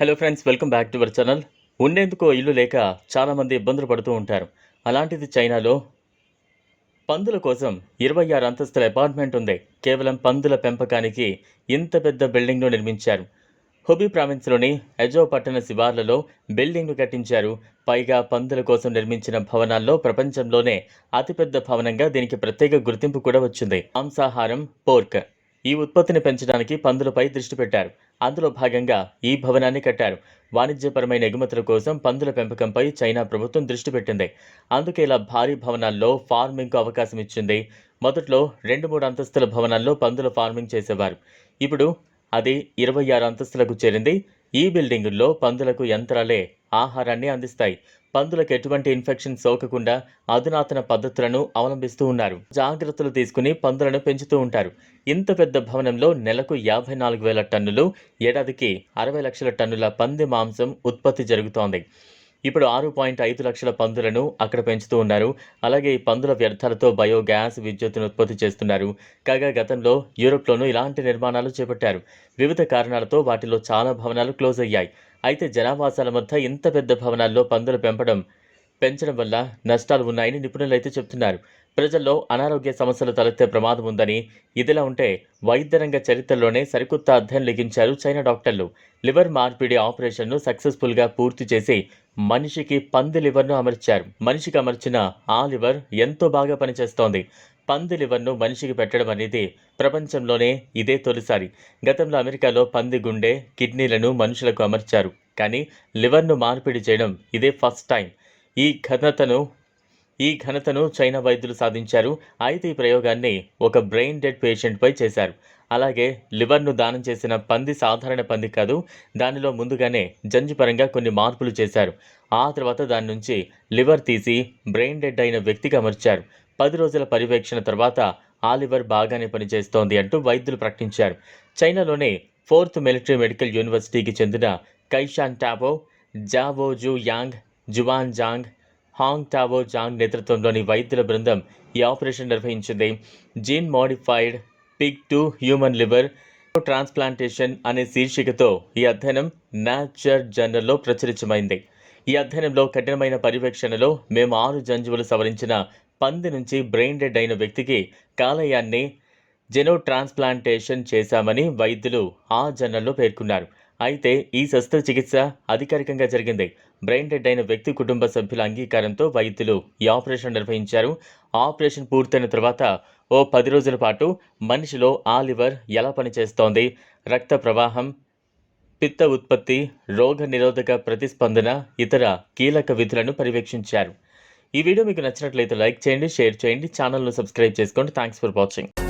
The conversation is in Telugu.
Hello friends welcome back to our channel ఉండేందుకు ఓ ఇల్లు లేక చాలామంది ఇబ్బందులు పడుతూ ఉంటారు. అలాంటిది చైనాలో పందుల కోసం ఇరవై ఆరు అంతస్తుల అపార్ట్మెంట్ ఉంది. కేవలం పందుల పెంపకానికి ఇంత పెద్ద బిల్డింగ్ను నిర్మించారు. హుబీ ప్రావిన్స్లోని ఎజో పట్టణ శివార్లలో బిల్డింగ్ను కట్టించారు. పైగా పందుల కోసం నిర్మించిన భవనాల్లో ప్రపంచంలోనే అతిపెద్ద భవనంగా దీనికి ప్రత్యేక గుర్తింపు కూడా వచ్చింది. మాంసాహారం పోర్క్ ఈ ఉత్పత్తిని పెంచడానికి పందులపై దృష్టి పెట్టారు. అందులో భాగంగా ఈ భవనాన్ని కట్టారు. వాణిజ్యపరమైన ఎగుమతుల కోసం పందుల పెంపకంపై చైనా ప్రభుత్వం దృష్టి పెట్టింది. అందుకే ఇలా భారీ భవనాల్లో ఫార్మింగ్కు అవకాశం ఇచ్చింది. మొదట్లో రెండు మూడు అంతస్తుల భవనాల్లో పందుల ఫార్మింగ్ చేసేవారు. ఇప్పుడు అది ఇరవై ఆరు అంతస్తులకు చేరింది. ఈ బిల్డింగుల్లో పందులకు యంత్రాలే ఆహారాన్ని అందిస్తాయి. పందులకు ఎటువంటి ఇన్ఫెక్షన్ సోకకుండా అధునాతన పద్ధతులను అవలంబిస్తూ ఉన్నారు. జాగ్రత్తలు తీసుకుని పందులను పెంచుతూ ఉంటారు. ఇంత పెద్ద భవనంలో నెలకు యాభై నాలుగు వేల టన్నులు ఏడాదికి అరవై లక్షల టన్నుల పంది మాంసం ఉత్పత్తి జరుగుతోంది. ఇప్పుడు ఆరు పాయింట్ ఐదు లక్షల పందులను అక్కడ పెంచుతూ ఉన్నారు. అలాగే ఈ పందుల వ్యర్థాలతో బయోగ్యాస్ విద్యుత్తును ఉత్పత్తి చేస్తున్నారు. కాగా గతంలో యూరోప్లోనూ ఇలాంటి నిర్మాణాలు చేపట్టారు. వివిధ కారణాలతో వాటిలో చాలా భవనాలు క్లోజ్ అయ్యాయి. అయితే జనావాసాల మధ్య ఇంత పెద్ద భవనాల్లో పందులు పెంపడం పెంచడం వల్ల నష్టాలు ఉన్నాయని నిపుణులు అయితే చెప్తున్నారు. ప్రజల్లో అనారోగ్య సమస్యలు తలెత్తే ప్రమాదం ఉందని ఇదిలా ఉంటే వైద్యరంగ చరిత్రలోనే సరికొత్త అధ్యయనం లిఖించారు చైనా డాక్టర్లు. లివర్ మార్పిడి ఆపరేషన్ను సక్సెస్ఫుల్గా పూర్తి చేసి మనిషికి పంది లివర్ను అమర్చారు. మనిషికి అమర్చిన ఆ లివర్ ఎంతో బాగా పనిచేస్తోంది. పంది లివర్ను మనిషికి పెట్టడం అనేది ప్రపంచంలోనే ఇదే తొలిసారి. గతంలో అమెరికాలో పంది గుండె కిడ్నీలను మనుషులకు అమర్చారు. కానీ లివర్ను మార్పిడి చేయడం ఇదే ఫస్ట్ టైం. ఈ ఘనతను ఈ ఘనతను చైనా వైద్యులు సాధించారు. అయితే ఈ ప్రయోగాన్ని ఒక బ్రెయిన్ డెడ్ పేషెంట్పై చేశారు. అలాగే లివర్ను దానం చేసిన పంది సాధారణ పంది కాదు దానిలో ముందుగానే జంజుపరంగా కొన్ని మార్పులు చేశారు. ఆ తర్వాత దాని నుంచి లివర్ తీసి బ్రెయిన్ డెడ్ అయిన వ్యక్తికి అమర్చారు. పది రోజుల పర్యవేక్షణ తర్వాత ఆ లివర్ బాగానే పనిచేస్తోంది అంటూ వైద్యులు ప్రకటించారు. చైనాలోనే ఫోర్త్ మిలిటరీ మెడికల్ యూనివర్సిటీకి చెందిన కైషాన్ టాపో జావోజు young Juan Zhang Hong Tao Zhang నేతృత్వంలోని వైద్యుల బృందం ఈ ఆపరేషన్ నిర్వహించింది. Gene modified pig to human liver transplantation అనే శీర్షికతో ఈ అధ్యయనం నాచర్ జర్నల్లో ప్రచురితమైంది. ఈ అధ్యయనంలో కఠినమైన పర్యవేక్షణలో మేము ఆరు జంజువులు సవరించిన పంది నుంచి బ్రెయిన్ డెడ్ అయిన వ్యక్తికి కాలేయాన్ని జెనో ట్రాన్స్ప్లాంటేషన్ చేశామని వైద్యులు ఆ జర్నల్లో పేర్కొన్నారు. అయితే ఈ శస్త్రచికిత్స అధికారికంగా జరిగింది. బ్రెయిన్ డెడ్ అయిన వ్యక్తి కుటుంబ సభ్యుల అంగీకారంతో వైద్యులు ఈ ఆపరేషన్ నిర్వహించారు. ఆపరేషన్ పూర్తయిన తర్వాత ఓ పది రోజుల పాటు మనిషిలో ఆ లివర్ ఎలా పనిచేస్తోంది రక్త ప్రవాహం పిత్త ఉత్పత్తి రోగ నిరోధక ప్రతిస్పందన ఇతర కీలక విధులను పర్యవేక్షించారు. ఈ వీడియో మీకు నచ్చినట్లయితే లైక్ చేయండి షేర్ చేయండి ఛానల్ను సబ్స్క్రైబ్ చేసుకోండి. Thanks for watching.